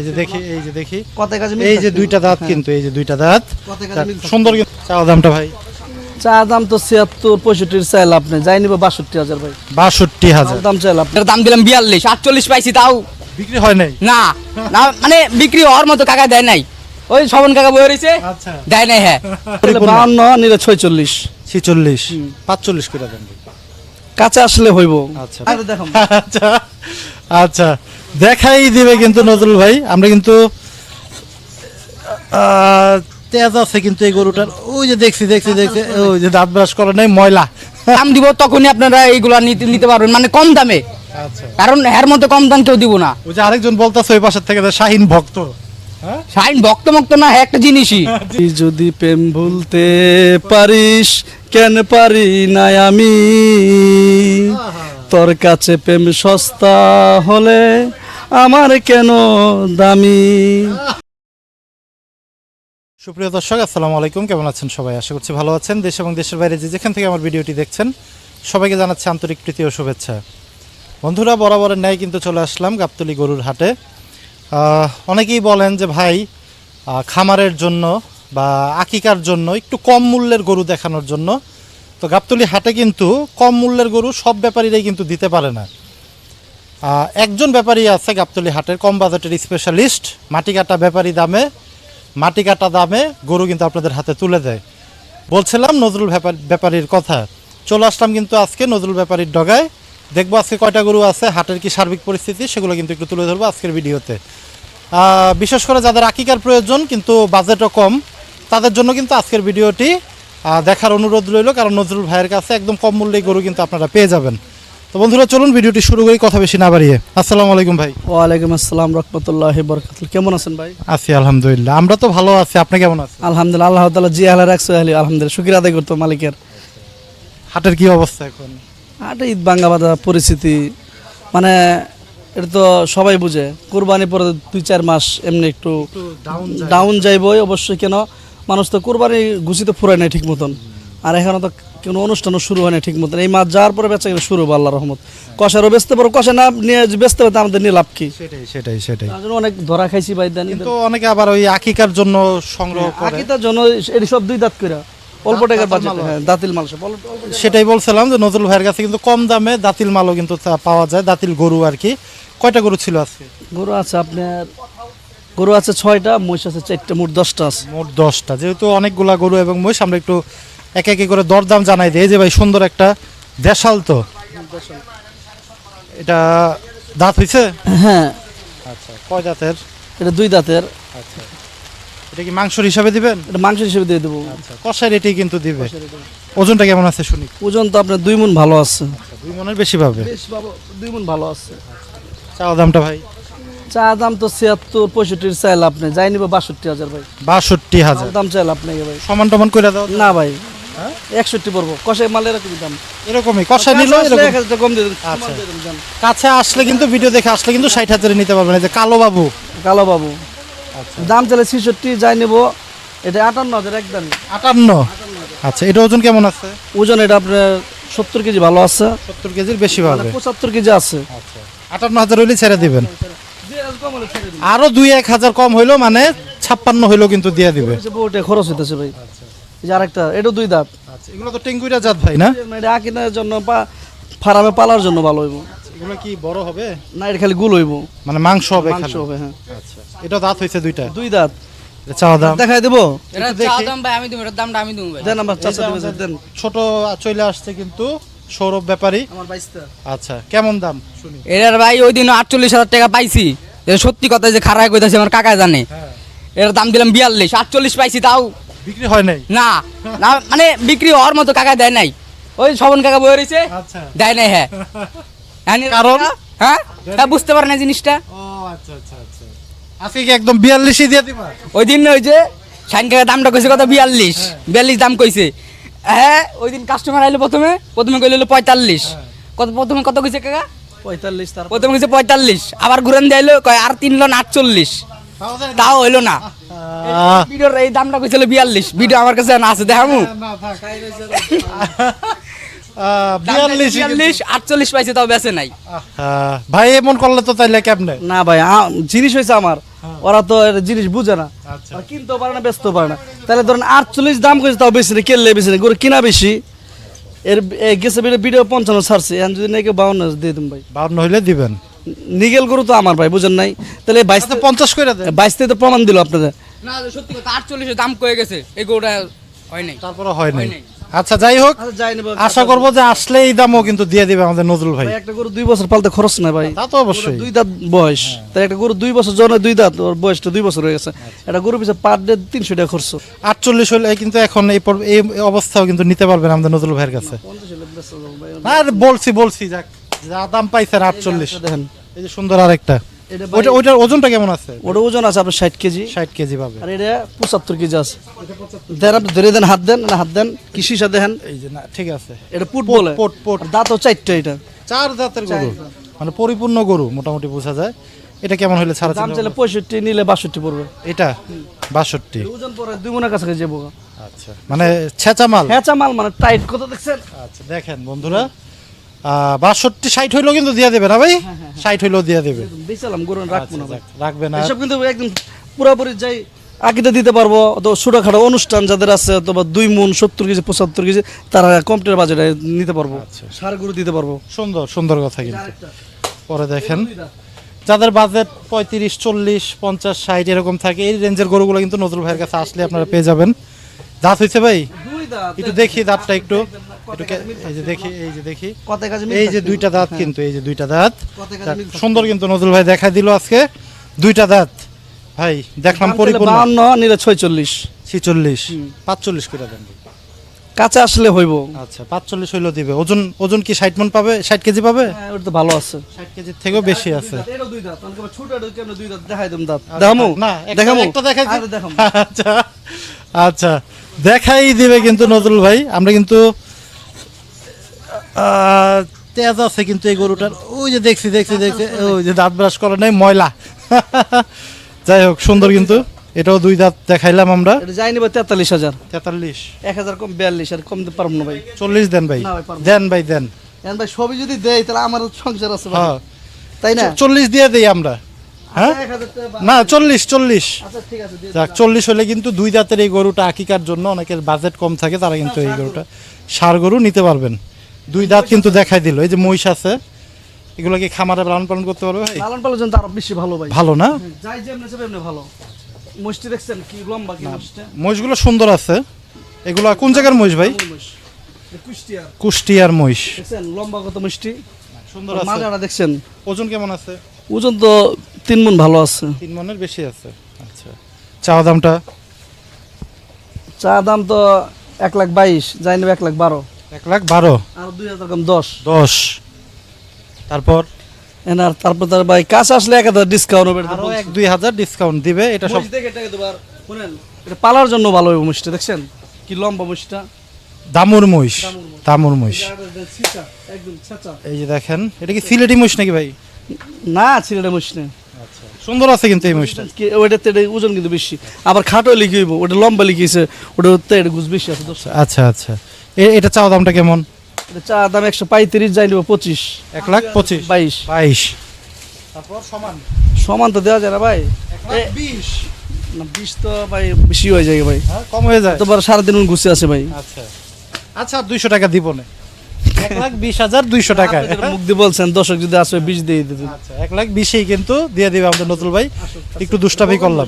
এই যে দেখি এই যে দেখি। এই যে দুইটা দাঁত হ্যাঁ। কিন্তু এই যে দুইটা দাঁত। সুন্দর কিন্তু চাওয়া দামটা ভাই। চা দাম তো ছিয়াত্তর পঁয়ষট্টির চাইল আপনি যাই নিব বাষট্টি হাজার ভাই। বাষট্টি হাজার। দাম চাইল আপনি। এটার দাম দিলাম বিয়াল্লিশ আটচল্লিশ পাইছি তাও। বিক্রি হয় নাই? না না মানে বিক্রি হওয়ার মতো কাকা দেয় নাই। ওই শবন কাকা বই রয়েছে আচ্ছা। দেয় নাই হ্যাঁ। বাহান্ন নিলে ছয়চল্লিশ। ছিচল্লিশ পাঁচচল্লিশ করে দেন কাছে আসলে হইব। আচ্ছা। দেখো। আচ্ছা। আচ্ছা। দেখাই দিবে কিন্তু নজরুল ভাই। আমরা কিন্তু আহ, তেজ আছে কিন্তু এই গরুটার। ওই যে দেখছি দেখছি দেখছি ওই যে দাঁত ব্রাশ করে নাই ময়লা। দাম দিব তখনই আপনারা এইগুলা নিতে নিতে পারবেন মানে কম দামে। আচ্ছা। কারণ এর মতো কম দাম কেউ দিব না। ওই যে আরেকজন বলতেছে ওই পাশের থেকে যে শাহিন ভক্ত। হ্যাঁ? শাইন ভক্ত মক্ত না হ্যাঁ একটা জিনিসই। তুই যদি প্রেম ভুলতে পারিস কেন পারি না আমি? তোর কাছে প্রেম সস্তা হলে আমার কেন দামি? সুপ্রিয় দর্শক, আসসালামু আলাইকুম। কেমন আছেন সবাই? আশা করছি ভালো আছেন। দেশ এবং দেশের বাইরে যে যেখান থেকে আমার ভিডিওটি দেখছেন, সবাইকে জানাচ্ছি আন্তরিক প্রীতি ও শুভেচ্ছা। বন্ধুরা, বরাবরের ন্যায় কিন্তু চলে আসলাম গাবতলি গরুর হাটে। অনেকেই বলেন যে, ভাই খামারের জন্য বা আকিকার জন্য একটু কম মূল্যের গরু দেখানোর জন্য। তো গাবতলি হাটে কিন্তু কম মূল্যের গরু সব ব্যাপারীরাই কিন্তু দিতে পারে না। একজন ব্যাপারী আছে গাবতলি হাটের, কম বাজেটের স্পেশালিস্ট মাটি কাটা ব্যাপারী দামে, মাটি কাটা দামে গরু কিন্তু আপনাদের হাতে তুলে দেয়। বলছিলাম নজরুল ব্যাপার ব্যাপারীর কথা। চলে আসলাম কিন্তু আজকে নজরুল ব্যাপারীর ডগায়। দেখব আজকে কয়টা গরু আছে, হাটের কি সার্বিক পরিস্থিতি, সেগুলো কিন্তু একটু তুলে ধরবো আজকের ভিডিওতে। বিশেষ করে যাদের আকিকার প্রয়োজন, কিন্তু বাজেটও কম, তাদের জন্য কিন্তু আজকের ভিডিওটি দেখার অনুরোধ রইল, কারণ নজরুল ভাইয়ের কাছে একদম কম মূল্যে গরু কিন্তু আপনারা পেয়ে যাবেন। তো বন্ধুরা চলুন ভিডিওটি শুরু করি কথা বেশি না বাড়িয়ে। আসসালামু আলাইকুম ভাই। ওয়ালাইকুম আসসালাম রহমতুল্লাহ বরকাতুল কেমন আছেন ভাই? আছি আলহামদুলিল্লাহ। আমরা তো ভালো আছি আপনি কেমন আছেন? আলহামদুলিল্লাহ আল্লাহ জি আল্লাহ রাখছো আলী আলহামদুলিল্লাহ শুক্রিয়া আদায় করতো মালিকের। হাটের কি অবস্থা এখন? আরে ঈদ বাঙ্গা বাঁধা পরিস্থিতি মানে এটা তো সবাই বুঝে। কোরবানি পরে দুই চার মাস এমনি একটু ডাউন যাইবই অবশ্যই কেন? মানুষ তো কোরবানি ঘুষি তো ফুরায় নাই ঠিক মতন আর এখানে তো কোনো অনুষ্ঠানও শুরু হয় না ঠিক মতো এই মাছ যাওয়ার পরে বেচা কিনা শুরু হব আল্লাহ রহমত। কষারও বেচতে পারো কষা না নিয়ে বেচতে পারতে আমাদের নিয়ে লাভ কি? সেটাই সেটাই সেটাই। তার জন্য অনেক ধরা খাইছি ভাই দেন কিন্তু অনেকে আবার ওই আকিকার জন্য সংগ্রহ করে। আকিতার জন্য এটি সব দুই দাঁত করে অল্প টাকার বাজেট হ্যাঁ দাঁতিল মাল সেটাই বলছিলাম যে নজরুল ভাইয়ের কাছে কিন্তু কম দামে দাতিল মালও কিন্তু পাওয়া যায় দাতিল গরু আর কি। কয়টা গরু ছিল আজকে? গরু আছে আপনার গরু আছে ছয়টা মহিষ আছে চারটা মোট দশটা আছে। মোট দশটা। যেহেতু অনেকগুলা গরু এবং মহিষ আমরা একটু একে একে করে দরদাম জানাই দিই এই যে ভাই সুন্দর একটা দেশাল তো। এটা দাঁত হইছে? হ্যাঁ। আচ্ছা কয় দাঁতের? এটা দুই দাঁতের। আচ্ছা। এটা কি মাংসর হিসাবে দিবেন? এটা মাংস হিসাবে দিয়ে দেবো। আচ্ছা কষাই রেটেই কিন্তু দিবে। ওজনটা কেমন আছে শুনি? ওজন তো আপনার দুই মন ভালো আছে। আচ্ছা, দুই মনের বেশি পাবে? বেশ বাবা দুই মন ভালো আছে। চাওয়া দামটা ভাই? চা দাম তো ছিয়াত্তর পঁয়ষট্টির চাইল আপনি। যাই নিব বাষট্টি হাজার ভাই। বাষট্টি হাজার। দাম চাইল আপনাকে ভাই। সমান টমান করে দাও। না ভাই একষট্টি পড়ব। কষাই মাল এরকমই দাম। এরকমই। কষাই নিল এরকম। এক হাজার টাকা কম দিয়ে আচ্ছা। কাছে আসলে কিন্তু ভিডিও দেখে আসলে কিন্তু ষাট হাজারে নিতে পারবেন। এই যে কালো বাবু। কালো বাবু। দাম চাইলে ছিষট্টি যাই নিব। এটা আটান্ন হাজার একদম। আটান্ন? আচ্ছা এটা ওজন কেমন আছে? ওজন এটা আপনার সত্তর কেজি ভালো আছে। সত্তর কেজির বেশি মানে পাবে পঁচাত্তর কেজি আছে। আচ্ছা। আটান্ন হাজার হইলে ছেড়ে দিবেন। আরও দুই এক হাজার কম হইল মানে ছাপ্পান্ন হইল কিন্তু দিয়ে দিবে। খরচ হইতেছে ভাই। যে আরেকটা এটা দুই দাঁত। আচ্ছা এগুলো তো টেঙ্গুইরা জাত ভাই না? এটা আকিনের জন্য বা ফার্মে পালার জন্য ভালো হইব। এগুলো কি বড় হবে? না এটা খালি গুল হইব। মানে মাংস হবে মাংস হবে হ্যাঁ। আচ্ছা এটা দাঁত হয়েছে দুইটা? দুই দাঁত। চাওয়া দাম? দেখাই দেবো? এটা চাওয়া দাম ভাই আমি দেবো এটার দামটা আমি দেবো ভাই। দেন আমার চাচা দেবে দেন। ছোট চলে আসছে কিন্তু সৌরভ ব্যাপারী। আচ্ছা কেমন দাম? শুনি। এটার ভাই ওই দিন আটচল্লিশ হাজার টাকা পাইছি। সত্যি কথা যে খারাপ কইতাছে আমার কাকা জানে। হ্যাঁ। এটার দাম দিলাম বিয়াল্লিশ আটচল্লিশ পাইছি তাও। বিক্রি হয় নাই? না না মানে বিক্রি হওয়ার মতো কাকা দেয় নাই। ওই শবন কাকা বয়ে রয়েছে আচ্ছা। দেয় নাই হ্যাঁ। হ্যাঁ, কারণ? হ্যাঁ? হ্যাঁ বুঝতে পারে না জিনিসটা। ও আচ্ছা আচ্ছা আচ্ছা। আজকে কি একদম বিয়াল্লিশই দিয়ে দিবা? ওই দিন ওই যে শাইন কাকা দামটা কইছে কত? বিয়াল্লিশ। বিয়াল্লিশ দাম কইছে। হ্যাঁ ওই দিন কাস্টমার আইলো প্রথমে প্রথমে কইলো পঁয়তাল্লিশ। কত প্রথমে কত কইছে কাকা? পঁয়তাল্লিশ প্রথমে কইছে পঁয়তাল্লিশ। আবার ঘুরেন দিলো কয় আর তিন লন আটচল্লিশ। তাও হইল না। ভিডিওর এই দামটা কইছিল বিয়াল্লিশ। ভিডিও আমার কাছে না আছে দেখামু। বিয়াল্লিশ। বিয়াল্লিশ আটচল্লিশ পাইছে তাও বেঁচে নাই। ভাই এমন করলে তো তাইলে কেমনে? না ভাই জিনিস হয়েছে আমার। ওরা তো জিনিস বুঝে না। আচ্ছা। ওরা কিনতেও পারে না বেচতেও পারে না। তাহলে ধরেন আটচল্লিশ দাম করেছে তাও বেশি না কেললে বেশি না গরু কিনা বেশি? এর গেছে ভিডিও ভিডিও পঞ্চান্ন ছাড়ছে এখন যদি নাকি বাউন্ন দিয়ে দিন ভাই। বাউন্ন হইলে দিবেন। নিগেল গরু তো আমার ভাই বুঝেন নাই? তাহলে বাইশ আচ্ছা পঞ্চাশ করে দেন। বাইশ তো প্রমাণ দিল আপনাদের। না সত্যি কথা আটচল্লিশের দাম কয়ে গেছে। এই গরুটা হয় নাই। তারপরে হয় নাই। আচ্ছা যাই হোক আচ্ছা আশা করব যে আসলে এই দামও কিন্তু দিয়ে দিবে আমাদের নজরুল ভাই। ভাই একটা গরু দুই বছর পালতে খরচ নাই ভাই। তা তো অবশ্যই। দুই দাঁত বয়স। তাই একটা গরু দুই বছর জনে দুই দাঁত ওর বয়সটা দুই বছর হয়ে গেছে। একটা গরু পিছনে পার ডে তিনশো টাকা খরচ। আটচল্লিশ হলে কিন্তু এখন এই এই অবস্থাও কিন্তু নিতে পারবেন আমাদের নজরুল ভাইয়ের কাছে। আর বলছি বলছি যাক। যা দাম পাইছেন আটচল্লিশ। দেখেন। এই যে সুন্দর আরেকটা। এটা ওইটা ওজনটা কেমন আছে? ওটা ওজন আছে আপনার ষাট কেজি। ষাট কেজি পাবে। আর এটা পঁচাত্তর কেজি আছে। দেন আপনি ধরে দেন হাত দেন না হাত দেন কি সীসা দেখেন? এই যে না ঠিক আছে। এটা পুট বলে। Put, put. দাঁতও চারটা এটা। চার জাতের গরু। মানে পরিপূর্ণ গরু মোটামুটি বোঝা যায়। এটা কেমন হলে ছাড়া দাম চাইলে পঁয়ষট্টি নিলে বাষট্টি পড়বে। এটা? বাষট্টি। ওজন পরে দুই মনের কাছাকাছি যাব আচ্ছা। মানে ছেঁচা মাল হ্যাঁ মাল মানে টাইট কত দেখছেন? আচ্ছা দেখেন বন্ধুরা। বাষট্টি ষাট হইলেও কিন্তু দিয়ে দেবে না ভাই? ষাট হইলেও দিয়ে দেবে। বেচালাম গরু রাখব না আচ্ছা, রাখবে না। এসব কিন্তু একদম পুরোপুরি যাই আকিটা দিতে পারব অথবা ছোটখাটো অনুষ্ঠান যাদের আছে অথবা দুই মন সত্তর কেজি পঁচাত্তর কেজি তারা কম্পিউটার বাজারে নিতে পারব। আচ্ছা। সার গরু দিতে পারব। সুন্দর সুন্দর কথা কিন্তু। পরে দেখেন। যাদের বাজেট পঁয়ত্রিশ চল্লিশ পঞ্চাশ ষাট এরকম থাকে এই রেঞ্জের গরুগুলো কিন্তু নজরুল ভাইয়ের কাছে আসলে আপনারা পেয়ে যাবেন। দাঁত হয়েছে ভাই? একটু দেখি। দাঁতটা একটু। একটু এই যে দেখি এই যে দেখি। এই যে দুইটা দাঁত কিন্তু এই যে দুইটা দাঁত। সুন্দর কিন্তু নজরুল ভাই দেখাই দিল আজকে। দুইটা দাঁত। ভাই দেখলাম পরিপূর্ণ। বাউন্ন নিলে ছয়চল্লিশ। ছিচল্লিশ। পাঁচচল্লিশ করে দেন। কাছে আসলে হইব। আচ্ছা পাঁচচল্লিশ হইলেও দিবে। ওজন ওজন কি ষাট মন পাবে? ষাট কেজি পাবে? হ্যাঁ, ওটা তো ভালো আছে। ষাট কেজির থেকেও বেশি আছে। দেখাই দেম দাঁত। আচ্ছা, দেখামু? না দেখামু। আচ্ছা। আচ্ছা। দেখাই দিবে কিন্তু নজরুল ভাই। আমরা কিন্তু তেজ আছে কিন্তু এই গরুটার। ওই যে দেখছি দেখছি দেখছি ওই যে দাঁত ব্রাশ করে নেই ময়লা। যাই হোক সুন্দর কিন্তু। এটাও দুই দাঁত দেখাইলাম আমরা। যাই নিবে তেতাল্লিশ হাজার। তেতাল্লিশ। এক হাজার কম বিয়াল্লিশ আর কম দিতে পারব না ভাই। চল্লিশ দেন ভাই। দেন ভাই দেন। ভাই সবই যদি দেয় তাহলে আমার সংসার আছে হ্যাঁ। তাই না? চল্লিশ দিয়ে দেই আমরা। হ্যাঁ? বা- না চল্লিশ চল্লিশ। আচ্ছা যাক চল্লিশ হলে কিন্তু দুই দাঁতের এই গরুটা আকিকার জন্য অনেকের বাজেট কম থাকে তারা কিন্তু এই গরুটা সার গরু নিতে পারবেন। দুই দাঁত কিন্তু দেখাই দিল। এই যে মহিষ আছে এগুলো কি খামারে লালন পালন করতে পারবে ভাই? লালন পালন জন্য আরও বেশি ভালো ভাই। ভালো না? যাই যেমনি সব এমনি ভালো। মুষ্টি দেখছেন কি লম্বা কি মুষ্টি মহিষগুলো সুন্দর আছে। এগুলো কোন জায়গার মহিষ ভাই? কুষ্টিয়া কুষ্টিয়ার। মহিষ। দেখছেন লম্বা কত মিষ্টি সুন্দর আছে। মাজারা দেখছেন। ওজন কেমন আছে? ওজন তো তিন মন ভালো আছে। তিন মনের বেশি আছে। আচ্ছা। চা দামটা? চা দাম তো এক লাখ বাইশ যাই নেবে এক লাখ বারো। এক লাখ বারো? আর দুই হাজার কম দশ। দশ। তারপর? এনার তারপর তার ভাই কাছে আসলে এক হাজার ডিসকাউন্ট হবে আরও এক দুই হাজার ডিসকাউন্ট দিবে এটা সব মহিষ দেখে টাকা দেবার শুনেন এটা পালার জন্য ভালো হবে মুষ্টি দেখছেন? কি লম্বা মুষ্টিটা দামুর মহিষ। দামুর মহিষ। এই যে দেখেন এটা কি সিলেটি মহিষ নাকি ভাই? না ছিলেটা মুষ্টি সুন্দর আছে কিন্তু এই মহিষটা। ওইটাতে এটা ওজন কিন্তু বেশি। আবার খাটো লিখে হইব ওটা লম্বা লিখিয়েছে ওটা হতে এটা গুছ বেশি আছে দোষ আচ্ছা আচ্ছা। এ- এটা চাওয়া দামটা কেমন? এটা চা দাম একশো পঁয়ত্রিশ যাই নেব পঁচিশ। এক লাখ পঁচিশ। বাইশ। বাইশ। তারপর সমান। সমান তো দেওয়া যায় না ভাই। বিশ। না বিশ তো ভাই বেশি হয়ে যায় ভাই। হ্যাঁ কম হয়ে যায়। তোমার সারাদিন ঘুষে আছে ভাই। আচ্ছা। আচ্ছা দুইশো টাকা দিব না এক লাখ বিশ হাজার দুইশো টাকায় মুখ দিয়ে বলছেন দর্শক যদি আসবে বিশ দিয়ে দিতে। আচ্ছা এক লাখ বিশেই কিন্তু দিয়ে দিবে আমাদের নতুল ভাই। একটু দুষ্টামি করলাম।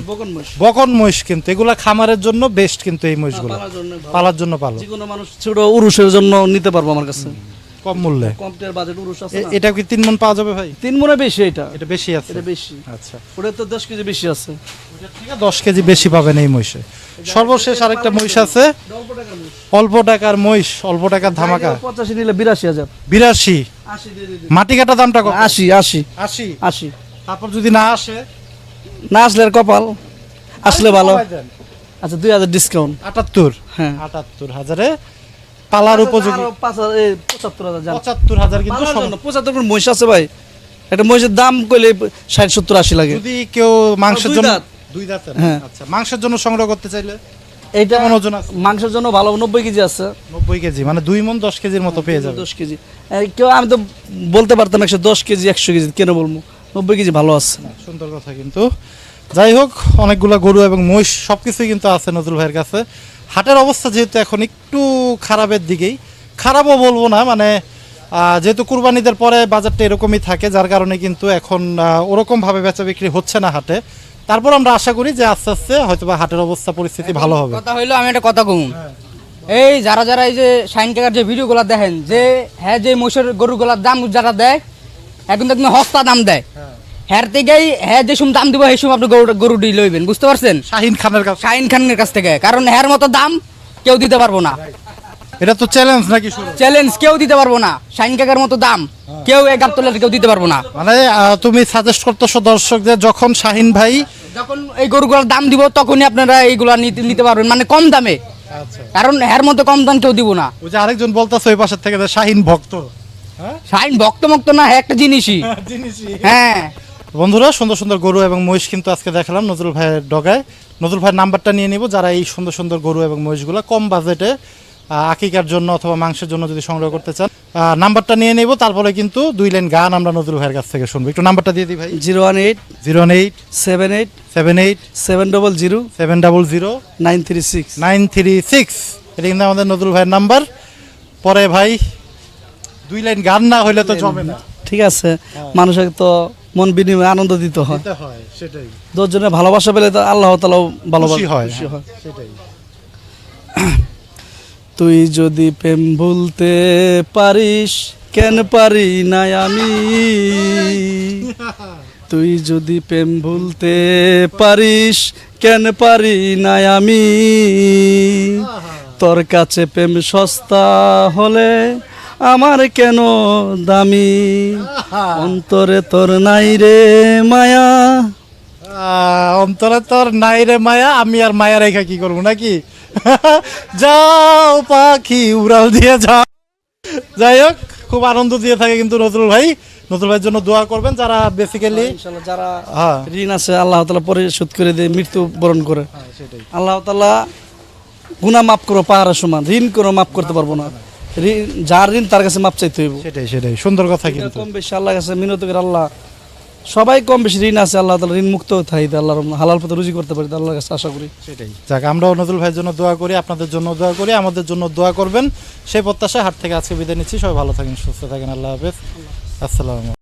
বকন মহিষ। কিন্তু এগুলা খামারের জন্য বেস্ট কিন্তু এই মহিষগুলো। পালার জন্য ভালো। পালার জন্য ভালো। মানুষ ছোট উরুষের জন্য নিতে পারব আমার কাছে। কম মূল্যে। কম্পিউটার বাজেট উরুষ আছে এটা কি তিন মন পাওয়া যাবে ভাই? তিন মনে বেশি এটা। এটা বেশি আছে। এটা বেশি। আচ্ছা। ওটা তো দশ কেজি বেশি আছে। থেকে দশ কেজি বেশি পাবেন এই মহিষে। সর্বশেষ আরেকটা মহিষ আছে। অল্প টাকার মহিষ। অল্প টাকার ধামাকা। পঁচাশি নিলে বিরাশি হাজার। বিরাশি। মাটি কাটা দামটা আশি আশি। আশি? আশি। তারপর যদি না আসে? না আসলে কপাল। আসলে ভালো। আচ্ছা দুই হাজার ডিসকাউন্ট আটাত্তর? হ্যাঁ। আটাত্তর হাজারে পালার উপযোগী। পঁচাত্তর হাজার। পঁচাত্তর হাজার কিন্তু পঁচাত্তর মহিষ আছে ভাই। একটা মহিষের দাম কইলে ষাট সত্তর আশি লাগে। যদি কেউ মাংসের জন্য। দুই দাঁতের? হ্যাঁ। আচ্ছা মাংসের জন্য সংগ্রহ করতে চাইলে এইটা কেমন ওজন আছে? মাংসের জন্য ভালো নব্বই কেজি আছে। নব্বই কেজি মানে দুই মন দশ কেজির মতো পেয়ে যাবে। দশ কেজি। কেউ আমি তো বলতে পারতাম একশো দশ কেজি একশো কেজি কেন বলব? নব্বই কেজি ভালো আছে। সুন্দর কথা কিন্তু। যাই হোক অনেকগুলো গরু এবং মহিষ সব কিছুই কিন্তু আছে নজরুল ভাইয়ের কাছে। হাটের অবস্থা যেহেতু এখন একটু খারাপের দিকেই খারাপও বলব না মানে যেহেতু কুরবানিদের পরে বাজারটা এরকমই থাকে যার কারণে কিন্তু এখন ওরকমভাবে বেচা বিক্রি হচ্ছে না হাটে। তারপর আমরা আশা করি যে আস্তে আস্তে হয়তো বা হাটের অবস্থা পরিস্থিতি ভালো হবে। কথা হইল আমি একটা কথা কম। এই যারা যারা এই যে শাইন কাকার যে ভিডিওগুলো দেখেন যে হ্যাঁ যে মহিষের গরুগুলার দাম যারা দেয় এখন তো হস্তা দাম দেয়। হ্যার থেকেই হ্যাঁ যে দাম দিব সেই সময় আপনি গরু গরুটি লইবেন বুঝতে পারছেন? শাহিন খানের কাছে শাহিন খানের কাছ থেকে কারণ হ্যার মতো দাম কেউ দিতে পারব না। এটা তো চ্যালেঞ্জ নাকি শুরু? চ্যালেঞ্জ কেউ দিতে পারব না। শাহিন কাকার মতো দাম। কেউ এই গাবতলের কেউ দিতে পারব না। মানে তুমি সাজেস্ট করতেছো দর্শকদের যখন শাহিন ভাই যখন এই গরুগুলোর দাম দিব তখনই আপনারা এইগুলা নিতে পারবেন। মানে কম দামে। আচ্ছা। কারণ হ্যার মতো কম দাম কেউ দিব না। ওই যে আরেকজন বলতেছে ওই পাশের থেকে যে শাহিন ভক্ত। হ্যাঁ? শাহিন ভক্ত মক্ত না হ্যাঁ একটা জিনিসই। হ্যাঁ। বন্ধুরা সুন্দর সুন্দর গরু এবং মহিষ কিন্তু আজকে দেখালাম নজরুল ভাইয়ের ডগায়। নজরুল ভাইয়ের নাম্বারটা নিয়ে নিব। যারা এই সুন্দর সুন্দর গরু এবং মহিষগুলো কম বাজেটে আকিকার জন্য অথবা মাংসের জন্য যদি সংগ্রহ করতে চান। নাম্বারটা নিয়ে নেব তারপরে কিন্তু দুই লাইন গান আমরা নজরুল ভাইয়ের কাছ থেকে শুনব। একটু নাম্বারটা দিয়ে দিই ভাই। Zero one eight zero one eight seven eight seven eight seven double zero seven double zero nine three six nine three six. এটা কিন্তু আমাদের নজরুল ভাইয়ের নাম্বার। পরে ভাই দুই লাইন গান না হইলে তো জমে না। ঠিক আছে। মানুষের তো মন বিনিময়ে আনন্দ দিতে হয়। সেটাই। দশজনের ভালোবাসা পেলে তো আল্লাহ তালাও ভালোবাসা। হয় হয়। সেটাই। তুই যদি প্রেম ভুলতে পারিস, কেন পারি না আমি? তুই যদি প্রেম ভুলতে পারিস, কেন পারি না আমি? তোর কাছে প্রেম সস্তা হলে আমার কেন দামি? অন্তরে তোর নাই রে মায়া। অন্তরে তোর নাই রে মায়া, আমি আর মায়া রেখা কি করব নাকি? যাও পাখি উড়াল দিয়ে যাও। যাই হোক খুব আনন্দ দিয়ে থাকে কিন্তু নজরুল ভাই। নজরুল ভাইয়ের জন্য দোয়া করবেন যারা বেসিক্যালি যারা হ্যাঁ। ঋণ আছে আল্লাহ তালা পরিশোধ করে দিয়ে মৃত্যু বরণ করে। আল্লাহ তালা গুণা মাফ করো পাহাড়ের সমান। ঋণ করো মাফ করতে পারব না। ঋণ যার ঋণ তার কাছে মাপ চাইতে হইব। সেটাই সেটাই। সুন্দর কথা কিন্তু। কম বেশি আল্লাহ কাছে মিনত করে আল্লাহ সবাই কম বেশি ঋণ আছে, আল্লাহ তালা ঋণ মুক্ত থাকি আল্লাহ হালাল পথে রুজি করতে পারি, আল্লাহর কাছে আশা করি। সেটাই। যাক, আমরাও নজরুল ভাইয়ের জন্য দোয়া করি, আপনাদের জন্য দোয়া করি, আমাদের জন্য দোয়া করবেন। সেই প্রত্যাশায় হাট থেকে আজকে বিদায় নিচ্ছি, সবাই ভালো থাকেন, সুস্থ থাকেন, আল্লাহ হাফেজ। আসসালাম